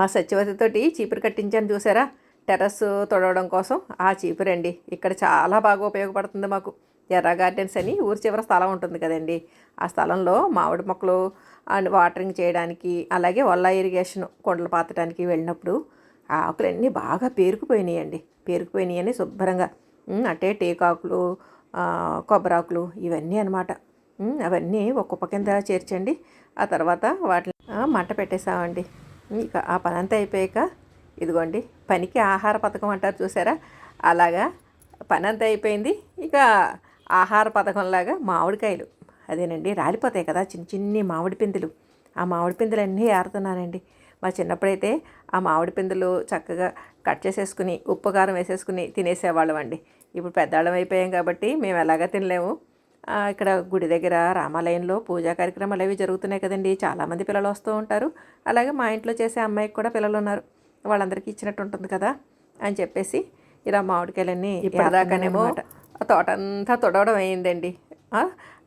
మా సత్యవతితోటి చీపురు కట్టించాను చూసారా? టెర్రస్ తొడవడం కోసం. ఆ చీపురండి ఇక్కడ చాలా బాగా ఉపయోగపడుతుంది మాకు. ఎర్ర గార్డెన్స్ అని ఊరి చివర స్థలం ఉంటుంది కదండి. ఆ స్థలంలో మామిడి మొక్కలు అండ్ వాటరింగ్ చేయడానికి అలాగే వల్ల ఇరిగేషన్ కొండలు పాతడానికి వెళ్ళినప్పుడు ఆ ఆకులన్నీ బాగా పేరుకుపోయినాయండి. పేరుకుపోయినాయని శుభ్రంగా. అంటే టేకాకులు కొబ్బరాకులు ఇవన్నీ అనమాట అవన్నీ ఒక్కొక్క కింద చేర్చండి. ఆ తర్వాత వాటిని మంట పెట్టేసామండి. ఇక ఆ పని అంతా అయిపోయాక ఇదిగోండి పనికి ఆహార పథకం అంటారు చూసారా? అలాగా పని అంతా అయిపోయింది. ఇక ఆహార పథకంలాగా మామిడికాయలు అదేనండి రాలిపోతాయి కదా చిన్న చిన్ని మామిడి పిందులు. ఆ మామిడి పిందులు అన్నీ ఏరుతున్నానండి. మా చిన్నప్పుడైతే ఆ మామిడి పిందులు చక్కగా కట్ చేసేసుకుని ఉప్పు కారం వేసేసుకుని తినేసేవాళ్ళం అండి ఇప్పుడు పెద్దవాళ్ళం అయిపోయాం కాబట్టి మేము ఎలాగా తినలేము. ఇక్కడ గుడి దగ్గర రామాలయంలో పూజా కార్యక్రమాలు అవి జరుగుతున్నాయి కదండి. చాలామంది పిల్లలు వస్తూ ఉంటారు. అలాగే మా ఇంట్లో చేసే అమ్మాయికి కూడా పిల్లలు ఉన్నారు. వాళ్ళందరికీ ఇచ్చినట్టు ఉంటుంది కదా అని చెప్పేసి ఇలా మామిడికాయలన్నీ ఇప్పటిదాకానేమో తోట అంతా తొడవడం అయిందండి.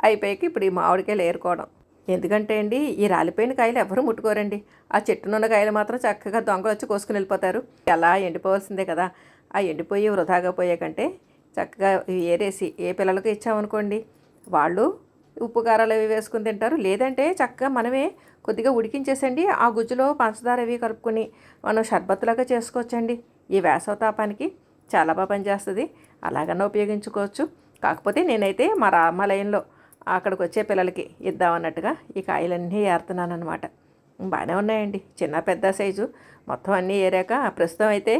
అయిపోయాక ఇప్పుడు ఈ మామిడికాయలు ఏరుకోవడం. ఎందుకంటే అండి ఈ రాలిపోయిన కాయలు ఎవరు ముట్టుకోరండి. ఆ చెట్టునున్న కాయలు మాత్రం చక్కగా దొంగలు వచ్చి కోసుకుని వెళ్ళిపోతారు. అలా ఎండిపోవాల్సిందే కదా. ఆ ఎండిపోయి వృధాగా పోయే కంటే చక్కగా ఏరేసి ఏ పిల్లలకి ఇచ్చామనుకోండి వాళ్ళు ఉప్పు కారాలు అవి వేసుకుని తింటారు. లేదంటే చక్కగా మనమే కొద్దిగా ఉడికించేసండి ఆ గుజ్జులో పంచదార అవి కలుపుకొని మనం షర్బత్తులాగా చేసుకోవచ్చండి. ఈ వేసవతాపానికి చాలా బాగా పనిచేస్తుంది. అలాగన్నా ఉపయోగించుకోవచ్చు. కాకపోతే నేనైతే మా రామాలయంలో అక్కడికి వచ్చే పిల్లలకి ఇద్దామన్నట్టుగా ఈ కాయలన్నీ ఏరుతున్నాను అనమాట బాగానే ఉన్నాయండి. చిన్న పెద్ద సైజు. మొత్తం అన్నీ ఏరాక ప్రస్తుతం అయితే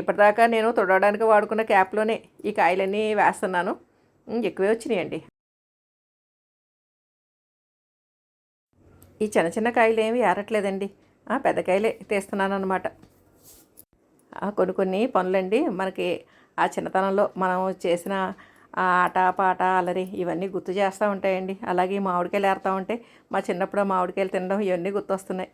ఇప్పటిదాకా నేను తుడవడానికి వాడుకున్న క్యాప్లోనే ఈ కాయలన్నీ వేస్తున్నాను. ఎక్కువే వచ్చినాయండి. ఈ చిన్న చిన్న కాయలు ఏమి ఏరట్లేదండి. ఆ, పెద్ద కాయలే తీస్తున్నాను అనమాట కొన్ని కొన్ని పనులండి. మనకి ఆ చిన్నతనంలో మనం చేసిన ఆ ఆట పాట అలరి ఇవన్నీ గుర్తు చేస్తూ ఉంటాయండి. అలాగే ఈ మామిడికాయలు ఏరుతూ ఉంటే మా చిన్నప్పుడు మామిడికాయలు తినడం ఇవన్నీ గుర్తొస్తున్నాయి.